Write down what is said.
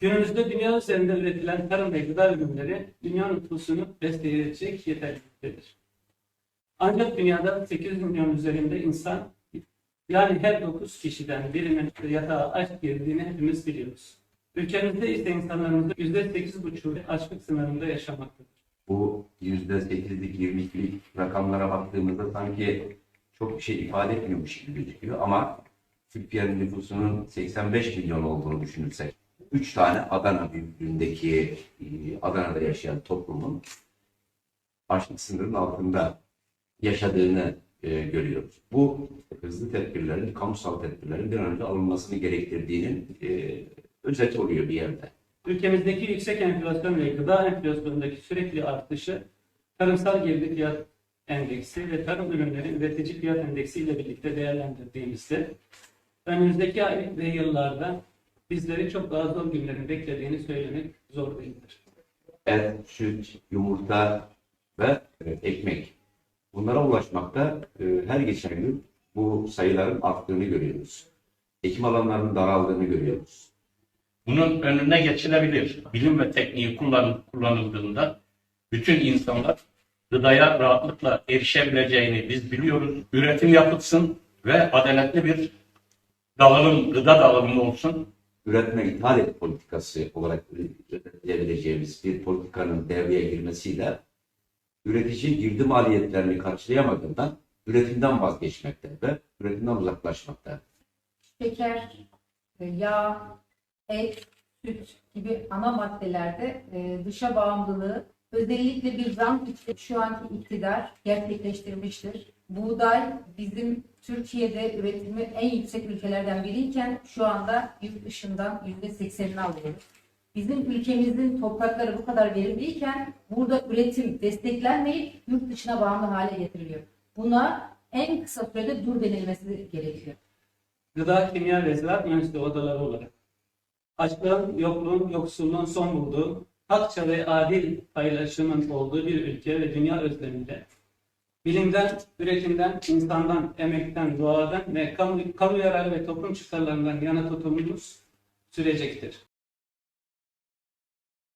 Günümüzde dünya üzerinde üretilen tarım ve gıda ürünleri dünya nüfusunu besleyecek yeterliliktedir. Ancak dünyada 8 milyon üzerinde insan yani her 9 kişiden birinin yatağa aç girdiğini hepimiz biliyoruz. Ülkemizde ise insanlarımızın %8,5'u açlık sınırında yaşamaktadır. Bu yüzde sekizlik, yirmilik rakamlara baktığımızda sanki çok bir şey ifade etmiyormuş gibi gözüküyor ama Türkiye'nin nüfusunun 85 milyon olduğunu düşünürsek, 3 tane Adana büyüklüğündeki e, Adana'da yaşayan toplumun açlık sınırının altında yaşadığını e, görüyoruz. Bu hızlı tedbirlerin, kamusal tedbirlerin bir an önce alınmasını gerektirdiğinin e, özeti oluyor bir yerde. Ülkemizdeki yüksek enflasyon ve gıda enflasyonundaki sürekli artışı tarımsal girdi fiyat endeksi ve tarım ürünleri üretici fiyat endeksi ile birlikte değerlendirdiğimizde önümüzdeki yıllarda bizleri çok daha zor günlerin beklediğini söylemek zor değildir. et, süt, yumurta ve e, ekmek. Bunlara ulaşmakta e, her geçen gün bu sayıların arttığını görüyoruz. Ekim alanlarının daraldığını görüyoruz. Bunun önüne geçilebilir. Bilim ve tekniği kullan, kullanıldığında bütün insanlar gıdaya rahatlıkla erişebileceğini biz biliyoruz. Üretim yapılsın ve adaletli bir dağılım, gıda dağılımı olsun. Üretme ithal et politikası olarak üretilebileceğimiz bir politikanın devreye girmesiyle üretici girdi maliyetlerini karşılayamadığından üretimden vazgeçmekte ve üretimden uzaklaşmakta. şeker, e, yağ, et, süt gibi ana maddelerde e, dışa bağımlılığı özellikle bir zam şu anki iktidar gerçekleştirmiştir. Buğday bizim Türkiye'de üretimi en yüksek ülkelerden biriyken şu anda yurt dışından %80'ini alıyoruz. Bizim ülkemizin toprakları bu kadar verimliyken burada üretim desteklenmeyip yurt dışına bağımlı hale getiriliyor. Buna en kısa sürede dur denilmesi gerekiyor. Gıda, kimya ve ziraat mühendisliği odaları olarak açlığın, yokluğun, yoksulluğun son bulduğu, hakça ve adil paylaşımın olduğu bir ülke ve dünya özleminde bilimden, üretimden, insandan, emekten, doğadan ve kamu, kamu yararı ve toplum çıkarlarından yana tutumumuz sürecektir.